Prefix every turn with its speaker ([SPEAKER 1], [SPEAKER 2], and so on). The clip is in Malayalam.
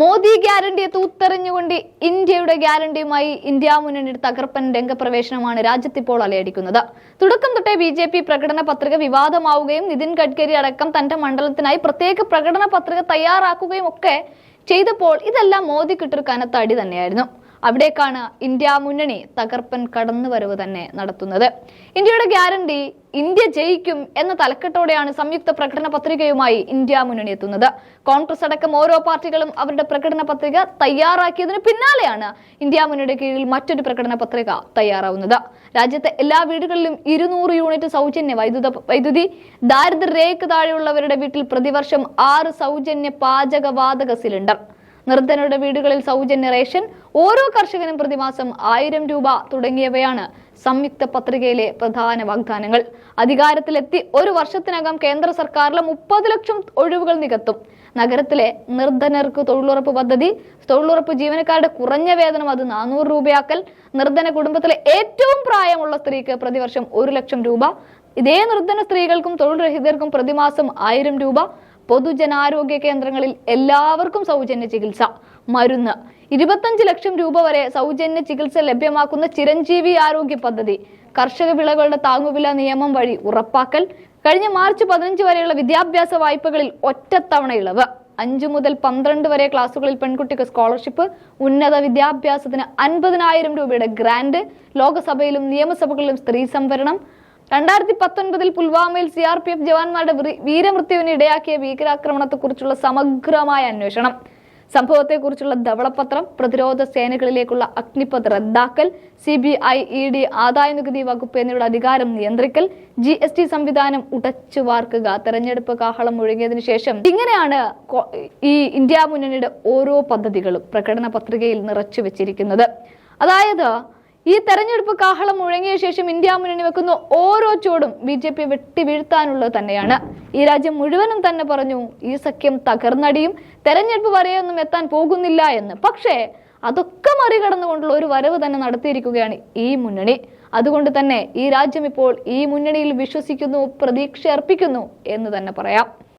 [SPEAKER 1] മോദി ഗ്യാരണ്ടിയെ തൂത്തെറിഞ്ഞുകൊണ്ട് ഇന്ത്യയുടെ ഗ്യാരണ്ടിയുമായി ഇന്ത്യ മുന്നണിയുടെ തകർപ്പൻ രംഗപ്രവേശനമാണ് രാജ്യത്തിപ്പോൾ അലയടിക്കുന്നത്. തുടക്കം തൊട്ടേ ബി ജെ പി പ്രകടന പത്രിക വിവാദമാവുകയും നിതിൻ ഗഡ്കരി അടക്കം തന്റെ മണ്ഡലത്തിനായി പ്രത്യേക പ്രകടന പത്രിക തയ്യാറാക്കുകയും ഒക്കെ ചെയ്തപ്പോൾ ഇതെല്ലാം മോദി കിട്ടൊരു കനത്ത അടി തന്നെയായിരുന്നു. അവിടേക്കാണ് ഇന്ത്യ മുന്നണി തകർപ്പൻ കടന്നുവരവ് തന്നെ നടത്തുന്നത്. ഇന്ത്യയുടെ ഗ്യാരണ്ടി ഇന്ത്യ ജയിക്കും എന്ന തലക്കെട്ടോടെയാണ് സംയുക്ത പ്രകടന പത്രികയുമായി ഇന്ത്യ മുന്നണി എത്തുന്നത്. കോൺഗ്രസ് അടക്കം ഓരോ പാർട്ടികളും അവരുടെ പ്രകടന പത്രിക തയ്യാറാക്കിയതിന് പിന്നാലെയാണ് ഇന്ത്യ മുന്നണിയുടെ കീഴിൽ മറ്റൊരു പ്രകടന പത്രിക തയ്യാറാവുന്നത്. രാജ്യത്തെ എല്ലാ വീടുകളിലും ഇരുന്നൂറ് യൂണിറ്റ് സൗജന്യ വൈദ്യുത വൈദ്യുതി ദാരിദ്ര്യരേഖ താഴെയുള്ളവരുടെ വീട്ടിൽ പ്രതിവർഷം ആറ് സൗജന്യ പാചകവാതക സിലിണ്ടർ. നിർധനരുടെ വീടുകളിൽ സൗജന്യ റേഷൻ ഓരോ കർഷകനും പ്രതിമാസം ആയിരം രൂപ തുടങ്ങിയവയാണ് സംയുക്ത പത്രികയിലെ പ്രധാന വാഗ്ദാനങ്ങൾ. അധികാരത്തിലെത്തി ഒരു വർഷത്തിനകം കേന്ദ്ര സർക്കാരിലെ മുപ്പത് ലക്ഷം ഒഴിവുകൾ നികത്തും. നഗരത്തിലെ നിർധനർക്ക് തൊഴിലുറപ്പ് പദ്ധതി തൊഴിലുറപ്പ് ജീവനക്കാരുടെ കുറഞ്ഞ വേതനം അത് നാനൂറ് രൂപയാക്കൽ നിർധന കുടുംബത്തിലെ ഏറ്റവും പ്രായമുള്ള സ്ത്രീക്ക് പ്രതിവർഷം ഒരു ലക്ഷം രൂപ ഇതേ നിർധന സ്ത്രീകൾക്കും തൊഴിൽ രഹിതർക്കും പ്രതിമാസം ആയിരം രൂപ പൊതുജനാരോഗ്യ കേന്ദ്രങ്ങളിൽ എല്ലാവർക്കും സൗജന്യ ചികിത്സ. മരുന്ന്. ഇരുപത്തഞ്ച് ലക്ഷം രൂപ വരെ സൗജന്യ ചികിത്സ ലഭ്യമാക്കുന്ന ചിരഞ്ജീവി ആരോഗ്യ പദ്ധതി. കർഷക വിളകളുടെ താങ്ങുവില നിയമം വഴി ഉറപ്പാക്കൽ. കഴിഞ്ഞ മാർച്ച് പതിനഞ്ച് വരെയുള്ള വിദ്യാഭ്യാസ വായ്പകളിൽ ഒറ്റത്തവണ ഇളവ്. അഞ്ചു മുതൽ പന്ത്രണ്ട് വരെ ക്ലാസുകളിൽ പെൺകുട്ടിക്ക് സ്കോളർഷിപ്പ്. ഉന്നത വിദ്യാഭ്യാസത്തിന് അൻപതിനായിരം രൂപയുടെ ഗ്രാന്റ്. ലോകസഭയിലും നിയമസഭകളിലും സ്ത്രീ സംവരണം. രണ്ടായിരത്തി പത്തൊൻപതിൽ പുൽവാമയിൽ സി ആർ പി എഫ് ജവാന്മാരുടെ വീരമൃത്യുവിന് ഇടയാക്കിയ ഭീകരാക്രമണത്തെക്കുറിച്ചുള്ള സമഗ്രമായ അന്വേഷണം. സംഭവത്തെക്കുറിച്ചുള്ള ധവളപത്രം പ്രതിരോധ സേനകളിലേക്കുള്ള അഗ്നിപത് റദ്ദാക്കൽ C B I E D ആദായ നികുതി വകുപ്പ് എന്നിവയുടെ അധികാരം നിയന്ത്രിക്കൽ ജി എസ് ടി സംവിധാനം ഉടച്ചു വാർക്കുക തെരഞ്ഞെടുപ്പ് കാഹളം ഒഴുകിയതിനു ശേഷം ഇങ്ങനെയാണ് ഈ ഇന്ത്യ മുന്നണിയുടെ ഓരോ പദ്ധതികളും പ്രകടന പത്രികയിൽ നിറച്ചു വെച്ചിരിക്കുന്നത്. അതായത് ഈ തെരഞ്ഞെടുപ്പ് കാഹളം മുഴങ്ങിയ ശേഷം ഇന്ത്യ മുന്നണി വെക്കുന്ന ഓരോ ചോടും ബി ജെ പി വെട്ടി വീഴ്ത്താനുള്ളത് തന്നെയാണ്. ഈ രാജ്യം മുഴുവനും തന്നെ പറഞ്ഞു ഈ സഖ്യം തകർന്നടിയും തെരഞ്ഞെടുപ്പ് വരെയൊന്നും എത്താൻ പോകുന്നില്ല എന്ന്. പക്ഷേ അതൊക്കെ മറികടന്നുകൊണ്ടുള്ള ഒരു വരവ് തന്നെ നടത്തിയിരിക്കുകയാണ് ഈ മുന്നണി. അതുകൊണ്ട് തന്നെ ഈ രാജ്യം ഇപ്പോൾ ഈ മുന്നണിയിൽ വിശ്വസിക്കുന്നു പ്രതീക്ഷ അർപ്പിക്കുന്നു എന്ന് തന്നെ പറയാം.